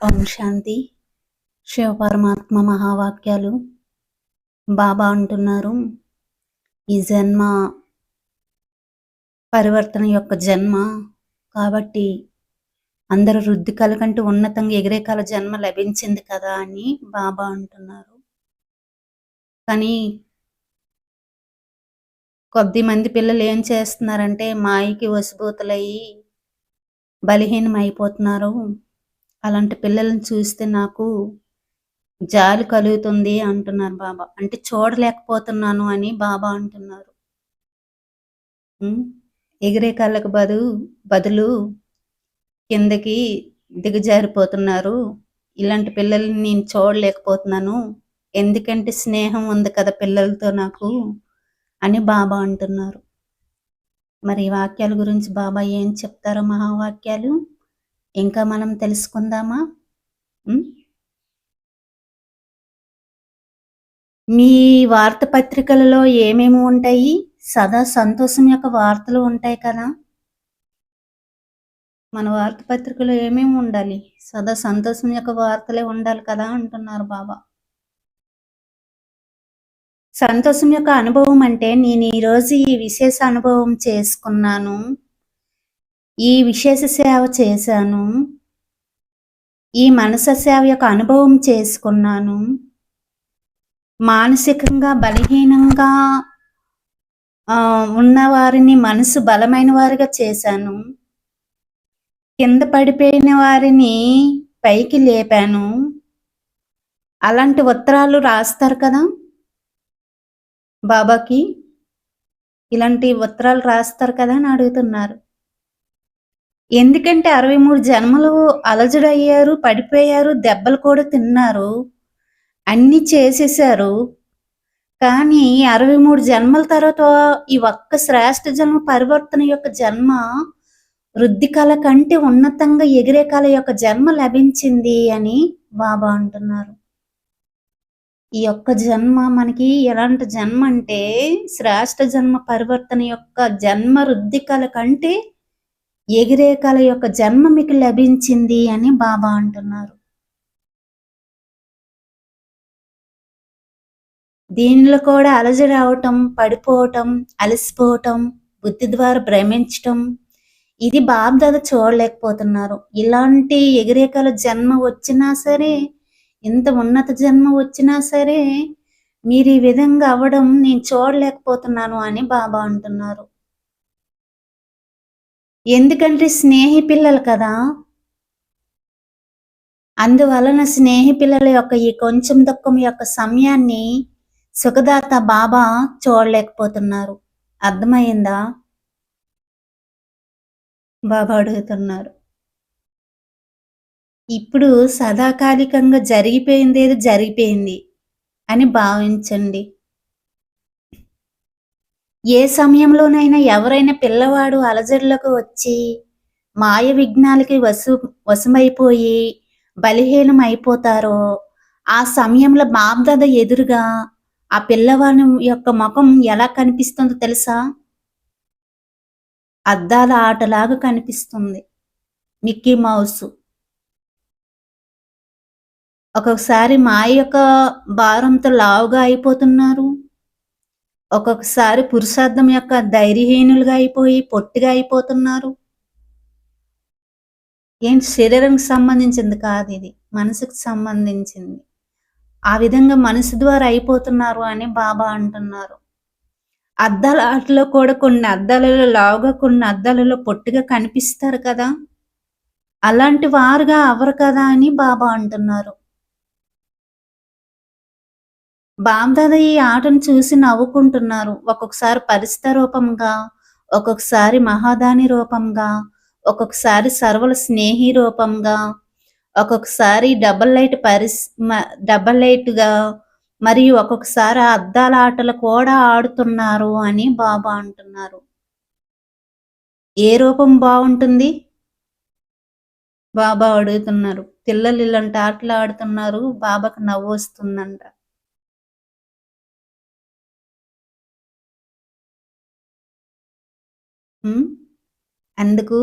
ఓం శాంతి. శివ పరమాత్మ మహావాక్యాలు బాబా అంటున్నారు. ఈ జన్మ పరివర్తన యొక్క జన్మ కాబట్టి అందరూ వృద్ధి కలకంటూ ఉన్నతంగా ఎగిరే కాల జన్మ లభించింది కదా అని బాబా అంటున్నారు. కానీ కొద్ది మంది పిల్లలు ఏం చేస్తున్నారంటే మాయకి వసుభూతులయ్యి బలహీనం అయిపోతున్నారు అలాంటి పిల్లల్ని చూస్తే నాకు జాలి కలుగుతుంది అంటున్నారు బాబా. అంటే చూడలేకపోతున్నాను అని బాబా అంటున్నారు. ఎగిరే కళ్ళకు బదు బదులు కిందకి దిగజారిపోతున్నారు. ఇలాంటి పిల్లల్ని నేను చూడలేకపోతున్నాను. ఎందుకంటే స్నేహం ఉంది కదా పిల్లలతో నాకు అని బాబా అంటున్నారు. మరి ఈ వాక్యాల గురించి బాబా ఏం చెప్తారో మహావాక్యాలు? ఇంకా మనం తెలుసుకుందామా? మీ మీ వార్తాపత్రికలలో ఏమేమి ఉంటాయి? సదా సంతోషం యొక్క వార్తలు ఉంటాయి కదా? మన వార్తాపత్రికలో ఏమేమి ఉండాలి? సదా సంతోషం యొక్క వార్తలే ఉండాలి కదా అంటున్నారు బాబా. సంతోషం యొక్క అనుభవం అంటే నేను ఈరోజు ఈ విశేష అనుభవం చేసుకున్నాను. ఈ విశేష సేవ చేశాను. ఈ మనస సేవ యొక్క అనుభవం చేసుకున్నాను. మానసికంగా బలహీనంగా ఆ, ఉన్న వారిని మనసు బలమైన వారిగా చేశాను. కింద పడిపోయిన వారిని పైకి లేపాను. అలాంటి ఉత్తరాలు రాస్తారు కదా? బాబాకి ఇలాంటి ఉత్తరాలు రాస్తారు కదా అని అడుగుతున్నారు. ఎందుకంటే అరవై మూడు జన్మలు అలజడయ్యారు పడిపోయారు దెబ్బలు కూడా తిన్నారు అన్ని చేసేసారు కానీ అరవై మూడు జన్మల తర్వాత ఈ ఒక్క శ్రేష్ఠ జన్మ పరివర్తన యొక్క జన్మ వృద్ధి కళ కంటే ఉన్నతంగా ఎగిరే కళ యొక్క జన్మ లభించింది అని బాబా అంటున్నారు. ఈ యొక్క జన్మ మనకి ఎలాంటి జన్మ అంటే శ్రేష్ఠ జన్మ పరివర్తన యొక్క జన్మ వృద్ధి కళ కంటే ఎగిరే కళ యొక్క జన్మ మీకు లభించింది అని బాబా అంటున్నారు. దీనిలో కూడా అలజడి రావటం పడిపోవటం అలసిపోవటం బుద్ధి ద్వారా భ్రమించటం ఇది బాబ్దాద చూడలేకపోతున్నారు. ఇలాంటి ఎగిరేకల జన్మ వచ్చినా సరే ఇంత ఉన్నత జన్మ వచ్చినా సరే మీరు ఈ విధంగా అవ్వడం నేను చూడలేకపోతున్నాను అని బాబా అంటున్నారు. ఎందుకంటే స్నేహి పిల్లలు కదా? అందువలన స్నేహి పిల్లల యొక్క ఈ కొంచెం దుఃఖం యొక్క సమయాన్ని సుఖదాత బాబా చూడలేకపోతున్నారు. అర్థమైందా? బాబా అడుగుతున్నారు. ఇప్పుడు సదాకాలికంగా జరిగిపోయింది ఏదో జరిగిపోయింది అని భావించండి. ఏ సమయంలోనైనా ఎవరైనా పిల్లవాడు అలజడులకు వచ్చి మాయ విఘ్నాలకి వసు వశమైపోయి బలహీనం అయిపోతారో ఆ సమయంలో బాబ్దాద ఎదురుగా ఆ పిల్లవాడి యొక్క ముఖం ఎలా కనిపిస్తుందో తెలుసా? అద్దాల ఆటలాగా కనిపిస్తుంది. Mickey Mouse. ఒక్కొక్కసారి మాయ యొక్క భారంతో లావుగా అయిపోతున్నారు. ఒక్కొక్కసారి పురుషార్థం యొక్క ధైర్యహీనులుగా అయిపోయి పొట్టిగా అయిపోతున్నారు. ఏంటి? శరీరానికి సంబంధించింది కాదు ఇది. మనసుకు సంబంధించింది. ఆ విధంగా మనసు ద్వారా అయిపోతున్నారు అని బాబా అంటున్నారు. అద్దాల ఆటలో కూడా కొన్ని అద్దాలలో లావుగా కొన్ని అద్దాలలో పొట్టిగా కనిపిస్తారు కదా? అలాంటి వారుగా అవరు కదా అని బాబా అంటున్నారు. బామ్దాద ఈ ఆటను చూసి నవ్వుకుంటున్నారు. ఒక్కొక్కసారి పరిస్థిత రూపంగా ఒక్కొక్కసారి మహాదాని రూపంగా ఒక్కొక్కసారి సర్వల స్నేహి రూపంగా ఒక్కొక్కసారి డబల్ లైట్ పరిస్ మ- డబల్ లైట్గా మరియు ఒక్కొక్కసారి అద్దాల ఆటలు కూడా ఆడుతున్నారు అని బాబా అంటున్నారు. ఏ రూపం బాగుంటుంది? బాబా అడుగుతున్నారు. పిల్లలు ఇలాంటి ఆటలు ఆడుతున్నారు బాబాకు నవ్వు వస్తుందంట. అందుకు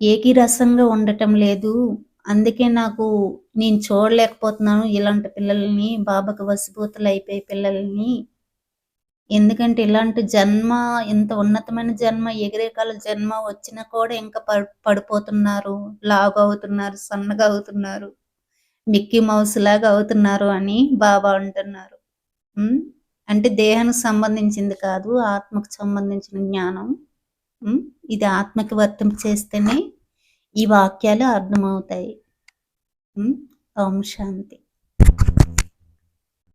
ఏకీరసంగా ఉండటం లేదు. అందుకే నాకు నేను చూడలేకపోతున్నాను ఇలాంటి పిల్లల్ని బాబాకి వసిపోతలు అయిపోయే పిల్లల్ని. ఎందుకంటే ఇలాంటి జన్మ ఇంత ఉన్నతమైన జన్మ ఎగిరేకాల జన్మ వచ్చినా కూడా ఇంకా పడిపోతున్నారు లావు అవుతున్నారు సన్నగా అవుతున్నారు మిక్కీ మౌస్ లాగా అవుతున్నారు అని బాబా అంటున్నారు. ఉమ్, అంటే దేహానికి సంబంధించింది కాదు ఆత్మకు సంబంధించిన జ్ఞానం. ఇది ఆత్మకి వర్తింపు చేస్తేనే ఈ వాక్యాలు అర్థమవుతాయి. ఓం శాంతి.